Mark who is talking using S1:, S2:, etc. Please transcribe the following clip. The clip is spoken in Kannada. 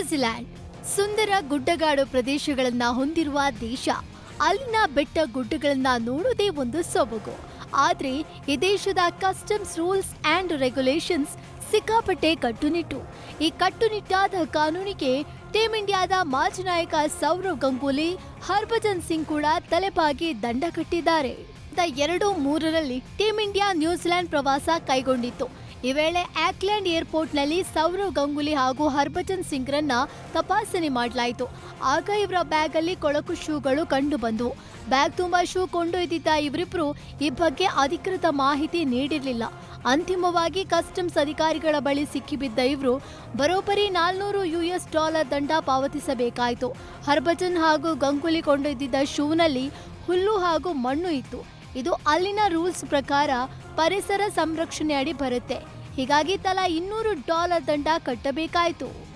S1: ನ್ಯೂಜಿಲೆಂಡ್ ಸುಂದರ ಗುಡ್ಡಗಾಡು ಪ್ರದೇಶಗಳನ್ನ ಹೊಂದಿರುವ ದೇಶ. ಅಲ್ಲಿನ ಬೆಟ್ಟ ಗುಡ್ಡಗಳನ್ನ ನೋಡೋದೇ ಒಂದು ಸೊಬಗು. ಆದ್ರೆ ಈ ದೇಶದ ಕಸ್ಟಮ್ಸ್ ರೂಲ್ಸ್ ಅಂಡ್ ರೆಗ್ಯುಲೇಷನ್ಸ್ ಸಿಕ್ಕಾಪಟ್ಟೆ ಕಟ್ಟುನಿಟ್ಟು. ಈ ಕಟ್ಟುನಿಟ್ಟಾದ ಕಾನೂನಿಗೆ ಟೀಂ ಇಂಡಿಯಾದ ಮಾಜಿ ನಾಯಕ ಸೌರವ್ ಗಂಗೂಲಿ, ಹರ್ಭಜನ್ ಸಿಂಗ್ ಕೂಡ ತಲೆಬಾಗಿ ದಂಡ ಕಟ್ಟಿದ್ದಾರೆ. ಎರಡು ಮೂರರಲ್ಲಿ ಟೀಂ ಇಂಡಿಯಾ ನ್ಯೂಜಿಲೆಂಡ್ ಪ್ರವಾಸ ಕೈಗೊಂಡಿತ್ತು. ಈ ವೇಳೆ ಆಕ್ಲೆಂಡ್ ಏರ್ಪೋರ್ಟ್ನಲ್ಲಿ ಸೌರವ್ ಗಂಗೂಲಿ ಹಾಗೂ ಹರ್ಭಜನ್ ಸಿಂಗ್ರನ್ನ ತಪಾಸಣೆ ಮಾಡಲಾಯಿತು. ಆಗ ಇವರ ಬ್ಯಾಗಲ್ಲಿ ಕೊಳಕು ಶೂಗಳು ಕಂಡು ಬಂದವು ಬ್ಯಾಗ್ ತುಂಬಾ ಶೂ ಕೊಂಡೊಯ್ದಿದ್ದ ಇವರಿಬ್ಬರು ಈ ಬಗ್ಗೆ ಅಧಿಕೃತ ಮಾಹಿತಿ ನೀಡಿರಲಿಲ್ಲ. ಅಂತಿಮವಾಗಿ ಕಸ್ಟಮ್ಸ್ ಅಧಿಕಾರಿಗಳ ಬಳಿ ಸಿಕ್ಕಿಬಿದ್ದ ಇವರು, ಬರೋಬ್ಬರಿ ನಾಲ್ನೂರು ಯುಎಸ್ ಡಾಲರ್ ದಂಡ ಪಾವತಿಸಬೇಕಾಯಿತು. ಹರ್ಭಜನ್ ಹಾಗೂ ಗಂಗೂಲಿ ಕೊಂಡೊಯ್ದಿದ್ದ ಶೂನಲ್ಲಿ ಹುಲ್ಲು ಹಾಗೂ ಮಣ್ಣು ಇತ್ತು. ಇದು ಅಲ್ಲಿನ ರೂಲ್ಸ್ ಪ್ರಕಾರ ಪರಿಸರ ಸಂರಕ್ಷಣೆ ಅಡಿ ಬರುತ್ತೆ. ಹೀಗಾಗಿ ತಲಾ ಇನ್ನೂರು ಡಾಲರ್ ದಂಡ ಕಟ್ಟಬೇಕಾಯಿತು.